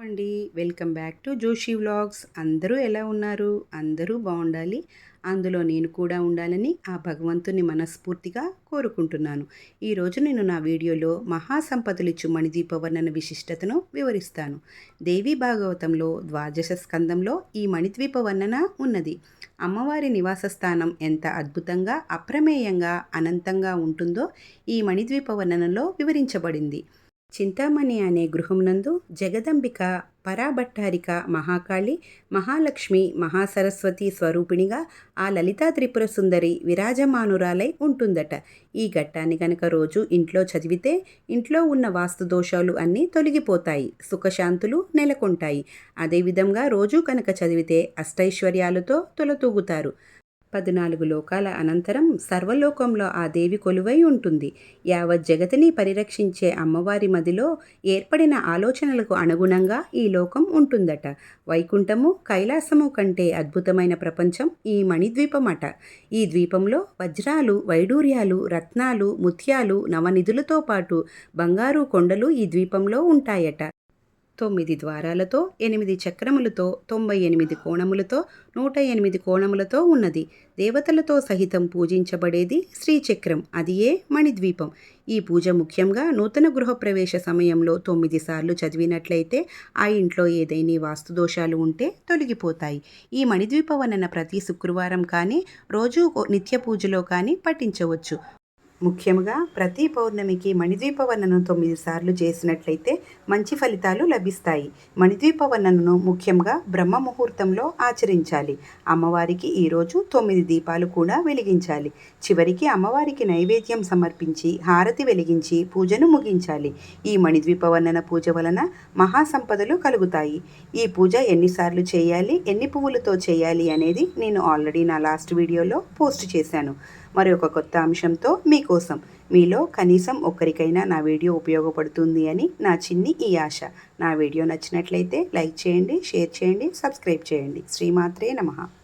అండి. Welcome back to Joshi vlogs. అందరూ ఎలా ఉన్నారు? అందరూ బాగుండాలి. అందులో నేను కూడా ఉండాలని ఆ భగవంతుని మనస్ఫూర్తిగా కోరుకుంటున్నాను. ఈరోజు నేను నా వీడియోలో మహాసంపదలిచ్చు మణిద్వీపవర్ణన విశిష్టతను వివరిస్తాను. దేవి భాగవతంలో ద్వాదశ స్కందంలో ఈ మణిద్వీప వర్ణన ఉన్నది. అమ్మవారి నివాస స్థానం ఎంత అద్భుతంగా అప్రమేయంగా అనంతంగా ఉంటుందో ఈ మణిద్వీప వర్ణనలో వివరించబడింది. చింతామణి అనే గృహంనందు జగదంబిక పరాభట్టారిక మహాకాళి మహాలక్ష్మి మహాసరస్వతి స్వరూపిణిగా ఆ లలితా త్రిపుర సుందరి విరాజమానురాలై ఉంటుందట. ఈ ఘట్టాన్ని గనక రోజు ఇంట్లో చదివితే ఇంట్లో ఉన్న వాస్తు దోషాలు అన్నీ తొలగిపోతాయి సుఖశాంతులు నెలకొంటాయి. అదేవిధంగా రోజు కనుక చదివితే అష్టైశ్వర్యాలతో తొలతూగుతారు. పద్నాలుగు లోకాల అనంతరం సర్వలోకంలో ఆ దేవి కొలువై ఉంటుంది. యావత్ జగతిని పరిరక్షించే అమ్మవారి మదిలో ఏర్పడిన ఆలోచనలకు అనుగుణంగా ఈ లోకం ఉంటుందట. వైకుంఠము కైలాసము కంటే అద్భుతమైన ప్రపంచం ఈ మణిద్వీపమట. ఈ ద్వీపంలో వజ్రాలు వైడూర్యాలు రత్నాలు ముత్యాలు నవనిధులతో పాటు బంగారు కొండలు ఈ ద్వీపంలో ఉంటాయట. తొమ్మిది ద్వారాలతో ఎనిమిది చక్రములతో తొంభై ఎనిమిది కోణములతో నూట ఎనిమిది కోణములతో ఉన్నది. దేవతలతో సహితం పూజించబడేది శ్రీచక్రం అది ఏ? మణిద్వీపం. ఈ పూజ ముఖ్యంగా నూతన గృహప్రవేశ సమయంలో తొమ్మిది సార్లు చదివినట్లయితే ఆ ఇంట్లో ఏదైనా వాస్తు దోషాలు ఉంటే తొలగిపోతాయి. ఈ మణిద్వీప వనన ప్రతి శుక్రవారం కానీ రోజు నిత్య పూజలో కానీ పఠించవచ్చు. ముఖ్యంగా ప్రతి పౌర్ణమికి మణిద్వీపవర్ణను తొమ్మిది సార్లు చేసినట్లయితే మంచి ఫలితాలు లభిస్తాయి. మణిద్వీపవర్ణను ముఖ్యంగా బ్రహ్మ ముహూర్తంలో ఆచరించాలి. అమ్మవారికి ఈరోజు తొమ్మిది దీపాలు కూడా వెలిగించాలి. చివరికి అమ్మవారికి నైవేద్యం సమర్పించి హారతి వెలిగించి పూజను ముగించాలి. ఈ మణిద్వీపవర్ణన పూజ వలన మహాసంపదలు కలుగుతాయి. ఈ పూజ ఎన్నిసార్లు చేయాలి ఎన్ని పువ్వులతో చేయాలి అనేది నేను ఆల్రెడీ నా లాస్ట్ వీడియోలో పోస్ట్ చేశాను. మరి ఒక కొత్త అంశంతో మీకోసం మీలో కనీసం ఒక్కరికైనా నా వీడియో ఉపయోగపడుతుంది అని నా చిన్ని ఈ ఆశ. నా వీడియో నచ్చినట్లయితే లైక్ చేయండి షేర్ చేయండి సబ్స్క్రైబ్ చేయండి. శ్రీమాత్రే నమః.